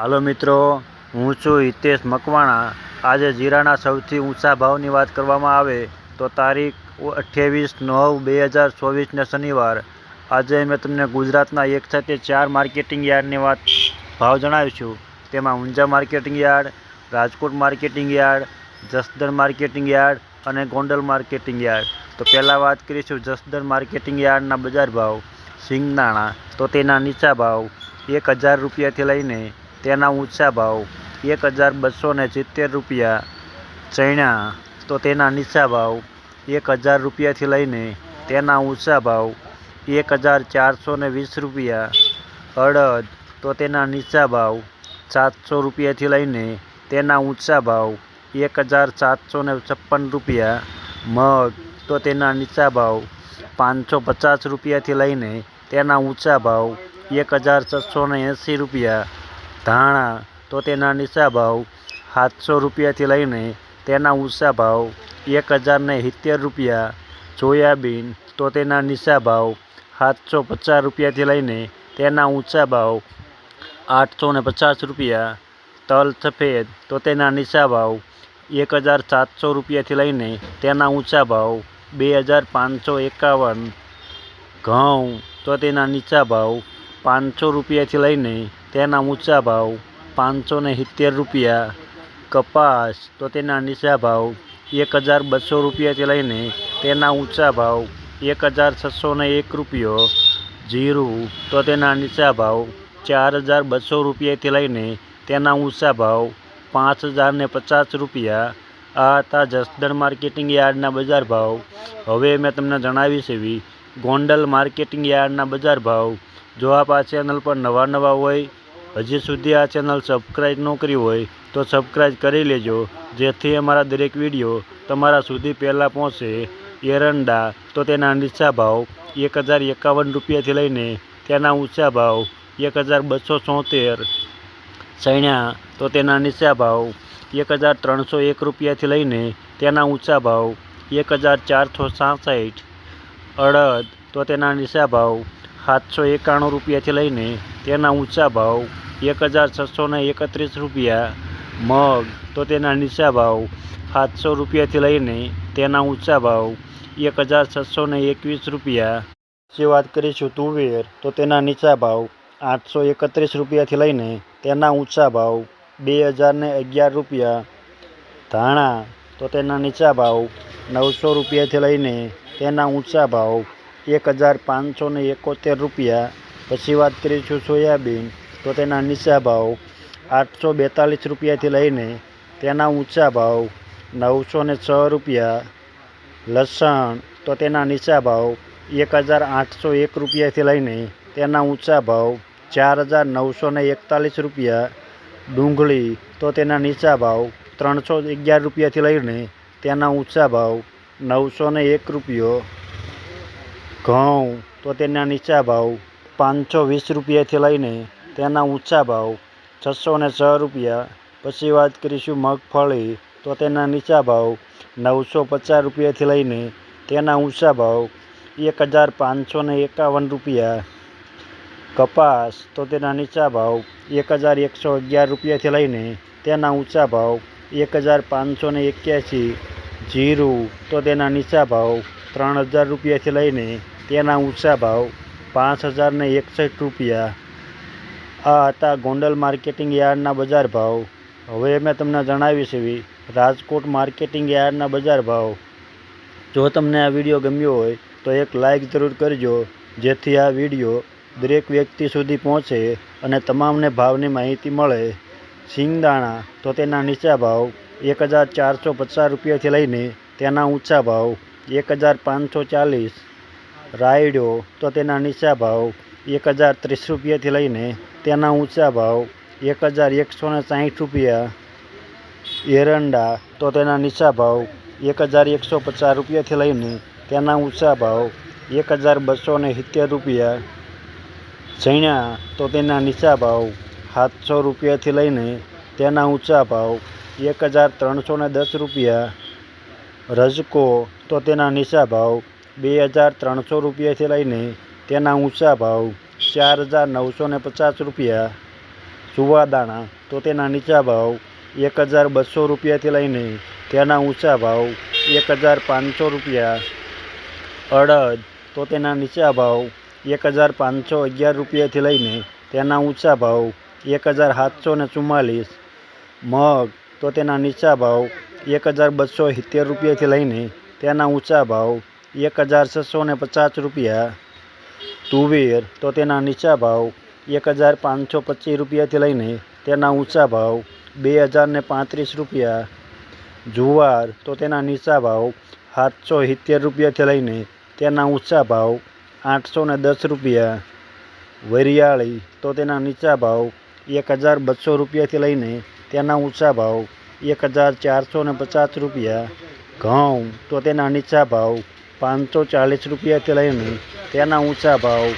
હાલો મિત્રો, હું છું હિતેશ મકવાણા. આજે જીરાના સૌથી ઊંચા ભાવની વાત કરવામાં આવે તો તારીખ અઠ્યાવીસ નવ બે હજાર ચોવીસને શનિવાર. આજે મેં તમને ગુજરાતના એક સાથે ચાર માર્કેટિંગ યાર્ડની વાત, ભાવ જણાવીશું. તેમાં Unjha marketing yard, Rajkot marketing yard, Jasdan marketing yard અને ગોંડલ માર્કેટિંગ યાર્ડ. તો પહેલાં વાત કરીશું જસદણ માર્કેટિંગ યાર્ડના બજાર ભાવ, સિંગદાણા. તો તેના નીચા ભાવ, એક હજાર રૂપિયાથી લઈને તેના ઊંચા ભાવ એક હજાર બસો ને સિત્તેર રૂપિયા ચણા તો તેના નીચા ભાવ એક હજાર રૂપિયાથી લઈને તેના ઊંચા ભાવ એક હજાર ચારસો ને વીસ રૂપિયા. અડદ તો તેના નીચા ભાવ સાતસો રૂપિયાથી લઈને તેના ઊંચા ભાવ એક હજાર સાતસો ને છપ્પન રૂપિયા. મગ તો તેના નીચા ભાવ પાંચસો પચાસ રૂપિયાથી લઈને તેના ઊંચા ભાવ એક હજાર છસો ને એંસી રૂપિયા. ધાણા, તો તેના નીચા ભાવ સાતસો રૂપિયાથી લઈને તેના ઊંચા ભાવ એક હજારને સિત્તેર રૂપિયા. સોયાબીન, તો તેના નીચા ભાવ સાતસો પચાસ રૂપિયાથી લઈને તેના ઊંચા ભાવ આઠસો ને પચાસ રૂપિયા. તલ સફેદ, તો તેના નીચા ભાવ એક હજાર સાતસો રૂપિયાથી લઈને તેના ઊંચા ભાવ બે હજાર પાંચસો એકાવન. ઘઉં, તો તેના નીચા ભાવ પાંચસો રૂપિયાથી લઈને તેના ઊંચા ભાવ પાંચસો ને સિત્તેર રૂપિયા, કપાસ તો તેના નીચા ભાવ એક હજાર બસો રૂપિયાથી લઈને તેના ઊંચા ભાવ એક હજાર છસો ને એક રૂપિયો, જીરું તો તેના નીચા ભાવ ચાર હજાર બસો રૂપિયાથી લઈને તેના ઊંચા ભાવ પાંચ હજાર ને પચાસ રૂપિયા. આ હતા જસદણ માર્કેટિંગ યાર્ડના બજાર ભાવ. હવે મેં તમને જણાવીશ એવી ગોંડલ માર્કેટિંગ યાર્ડના બજાર ભાવ. જો આપ આ ચેનલ પર નવા નવા હોય હજી સુધી આ ચેનલ સબસ્ક્રાઈબ ન કરી હોય તો સબસ્ક્રાઈબ કરી લેજો, જેથી અમારા દરેક વીડિયો તમારા સુધી પહેલાં પહોંચે. એરંડા તો તેના નીચા ભાવ એક હજાર એકાવન રૂપિયાથી લઈને તેના ઊંચા ભાવ એક હજાર બસો સોતેર. ચણ્યા તો તેના નીચા ભાવ એક હજાર ત્રણસો એક રૂપિયાથી લઈને તેના ઊંચા ભાવ એક હજાર ચારસો સાસઠ. અડદ તો તેના નીચા ભાવ સાતસો એકાણું રૂપિયાથી લઈને તેના ઊંચા ભાવ એક હજાર છસો એકત્રીસ રૂપિયા મગ તો તેના નીચા ભાવ સાતસો રૂપિયાથી લઈને તેના ઊંચા ભાવ એક હજાર છસો એકવીસ રૂપિયા. પછી વાત કરીશું તુવેર તો તેના નીચા ભાવ આઠસો એકત્રીસ રૂપિયાથી લઈને તેના ઊંચા ભાવ બે હજાર અગિયાર રૂપિયા. ધાણા તો તેના નીચા ભાવ નવસો રૂપિયાથી લઈને તેના ઊંચા ભાવ એક હજાર પાંચસો ને એકોતેર રૂપિયા. પછી વાત કરીશું સોયાબીન, તો તેના નીચા ભાવ આઠસો બેતાલીસ રૂપિયાથી લઈને તેના ઊંચા ભાવ નવસો ને છ રૂપિયા. લસણ, તો તેના નીચા ભાવ એક હજાર આઠસો એક રૂપિયાથી લઈને તેના ઊંચા ભાવ ચાર હજાર નવસો ને એકતાલીસ રૂપિયા. ડુંગળી, તો તેના નીચા ભાવ ત્રણસો અગિયાર રૂપિયાથી લઈને તેના ઊંચા ભાવ નવસો ને એક રૂપિયો. ઘઉં, તો તેના નીચા ભાવ પાંચસો વીસ રૂપિયાથી લઈને તેના ઊંચા ભાવ છસો ને છ રૂપિયા. પછી વાત કરીશું મગફળી, તો તેના નીચા ભાવ નવસો પચાસ રૂપિયાથી લઈને તેના ઊંચા ભાવ એક હજાર પાંચસો ને એકાવન રૂપિયા. કપાસ, તો તેના નીચા ભાવ એક હજાર એકસો અગિયાર રૂપિયાથી લઈને તેના ઊંચા ભાવ એક હજાર પાંચસો ને એક્યાસી. જીરું, તો તેના નીચા ભાવ ત્રણ હજાર રૂપિયાથી લઈને તેના ઊંચા ભાવ પાંચ હજારને એકસઠ રૂપિયા. આ હતા ગોંડલ માર્કેટિંગ યાર્ડના બજાર ભાવ. હવે મેં તમને જણાવી એવી રાજકોટ માર્કેટિંગ યાર્ડના બજાર ભાવ. જો તમને આ વીડિયો ગમ્યો હોય, તો એક લાઇક જરૂર કરજો, જેથી આ વીડિયો દરેક વ્યક્તિ સુધી પહોંચે અને તમામને ભાવની માહિતી મળે. સિંગદાણા તો તેના નીચા ભાવ એક હજાર ચારસો પચાસ રૂપિયાથી લઈને તેના ઊંચા ભાવ એક હજાર પાંચસો ચાલીસ. રાયડો, તો તેના નીચા ભાવ એક હજાર ત્રીસ રૂપિયાથી લઈને તેના ઊંચા ભાવ એક હજાર એકસો ને સાહીઠ રૂપિયા. એરંડા, તો તેના નીચા ભાવ એક હજાર એકસો પચાસ રૂપિયાથી લઈને તેના ઊંચા ભાવ એક હજાર બસો ને સિત્તેર રૂપિયા. ચણા તો તેના નીચા ભાવ સાતસો રૂપિયાથી લઈને તેના ઊંચા ભાવ એક હજાર ત્રણસો ને દસ રૂપિયા. રજકો, તો તેના નીચા ભાવ બે હજાર ત્રણસો રૂપિયાથી લઈને તેના ઊંચા ભાવ ચાર હજાર નવસો ને પચાસ રૂપિયા. સુવાદાણા તો તેના નીચા ભાવ એક હજાર બસો રૂપિયાથી લઈને તેના ઊંચા ભાવ એક હજાર પાંચસો રૂપિયા. અડદ તો તેના નીચા ભાવ એક હજાર પાંચસો અગિયાર રૂપિયાથી લઈને તેના ઊંચા ભાવ એક હજાર સાતસો ને ચુમ્માલીસ. મગ તો તેના નીચા ભાવ એક હજાર બસો સિત્તેર રૂપિયાથી લઈને તેના ઊંચા ભાવ એક હજાર છસો ને પચાસ રૂપિયા તુવેર તો તેના નીચા ભાવ એક હજાર પાંચસો પચીસ રૂપિયાથી લઈને તેના ઊંચા ભાવ બે હજાર ને પાંત્રીસ રૂપિયા જુવાર તો તેના નીચા ભાવ સાતસો સિત્તેર રૂપિયાથી લઈને તેના ઊંચા ભાવ આઠસો ને દસ રૂપિયા વરિયાળી તો તેના નીચા ભાવ એક હજાર બસો રૂપિયાથી લઈને તેના ઊંચા ભાવ એક હજાર ચારસો ને પચાસ રૂપિયા ઘઉં તો તેના નીચા ભાવ પાંચસો ચાલીસ રૂપિયાથી લઈને તેના ઊંચા ભાવ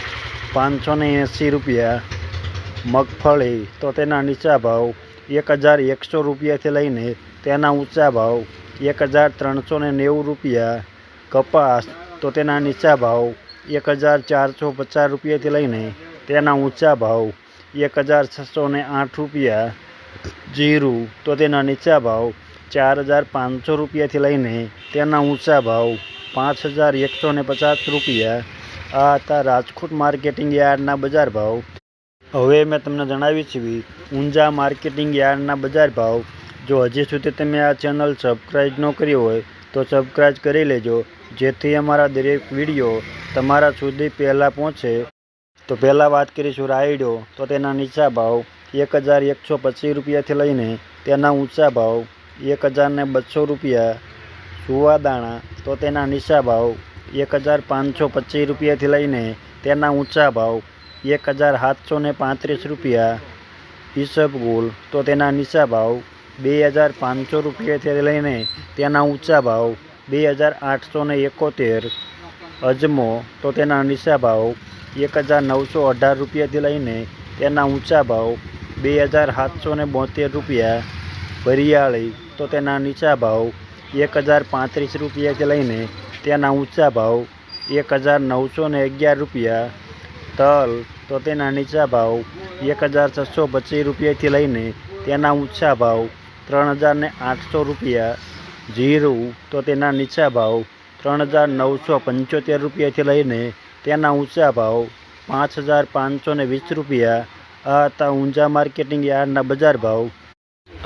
પાંચસો ને એંસી રૂપિયા મગફળી તો તેના નીચા ભાવ એક હજાર એકસો રૂપિયાથી લઈને તેના ઊંચા ભાવ એક હજાર ત્રણસો ને નેવું રૂપિયા કપાસ તો તેના નીચા ભાવ એક હજાર ચારસો પચાસ રૂપિયાથી લઈને તેના ઊંચા ભાવ એક હજાર છસો ને આઠ રૂપિયા જીરું તો તેના નીચા ભાવ ચાર હજાર પાંચસો રૂપિયાથી લઈને તેના ઊંચા ભાવ પાંચ હજાર એકસો ને પચાસ રૂપિયા. આ હતા રાજકોટ માર્કેટિંગ યાર્ડના બજાર ભાવ. હવે મેં તમને જણાવી છે ઊંઝા માર્કેટિંગ યાર્ડના બજાર ભાવ. જો હજી સુધી તમે આ ચેનલ સબસ્ક્રાઈબ ન કરી હોય, તો સબસ્ક્રાઈબ કરી લેજો. જેથી અમારા દરેક વીડિયો તમારા સુધી પહેલાં પહોંચે. તો પહેલાં વાત કરીશું રાયડો, તો તેના નીચા ભાવ. એક હજાર એકસો પચીસ રૂપિયાથી લઈને તેના ઊંચા ભાવ. એક હજારને બસો રૂપિયા. સુવાદાણા તો તેના નીચા ભાવ એક હજાર પાંચસો પચીસ રૂપિયાથી લઈને તેના ઊંચા ભાવ એક હજાર સાતસો ને પાંત્રીસ રૂપિયા. ઈસબગુલ તો તેના નીચા ભાવ બે હજાર પાંચસો રૂપિયાથી લઈને તેના ઊંચા ભાવ બે હજાર આઠસો ને એકોતેર. અજમો, તો તેના નીચા ભાવ એક હજાર નવસો અઢાર રૂપિયાથી લઈને તેના ઊંચા ભાવ બે હજાર સાતસો ને બોતેર રૂપિયા. વરિયાળી, તો તેના નીચા ભાવ એક હજાર પાંત્રીસ રૂપિયાથી લઈને તેના ઊંચા ભાવ એક હજાર નવસો ને અગિયાર રૂપિયા. તલ તો તેના નીચા ભાવ એક હજાર છસો પચીસ રૂપિયાથી લઈને તેના ઊંચા ભાવ ત્રણ હજાર ને આઠસો રૂપિયા. જીરું તો તેના નીચા ભાવ ત્રણ હજાર નવસો પંચોતેર રૂપિયાથી લઈને તેના ઊંચા ભાવ પાંચ હજાર પાંચસો વીસ રૂપિયા. આ હતા ઊંઝા માર્કેટિંગ યાર્ડના બજાર ભાવ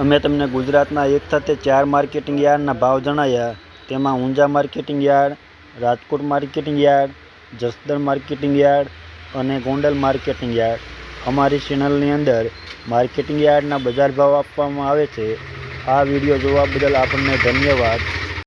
અમે તમને ગુજરાતના એક સાથે ચાર માર્કેટિંગ યાર્ડના ભાવ જણાવ્યા તેમાં Unjha marketing yard, Rajkot marketing yard, Jasdan marketing yard અને ગોંડલ માર્કેટિંગ યાર્ડ. અમારી ચેનલની અંદર માર્કેટિંગ યાર્ડના બજાર ભાવ આપવામાં આવે છે. આ વીડિયો જોવા બદલ આપણને ધન્યવાદ.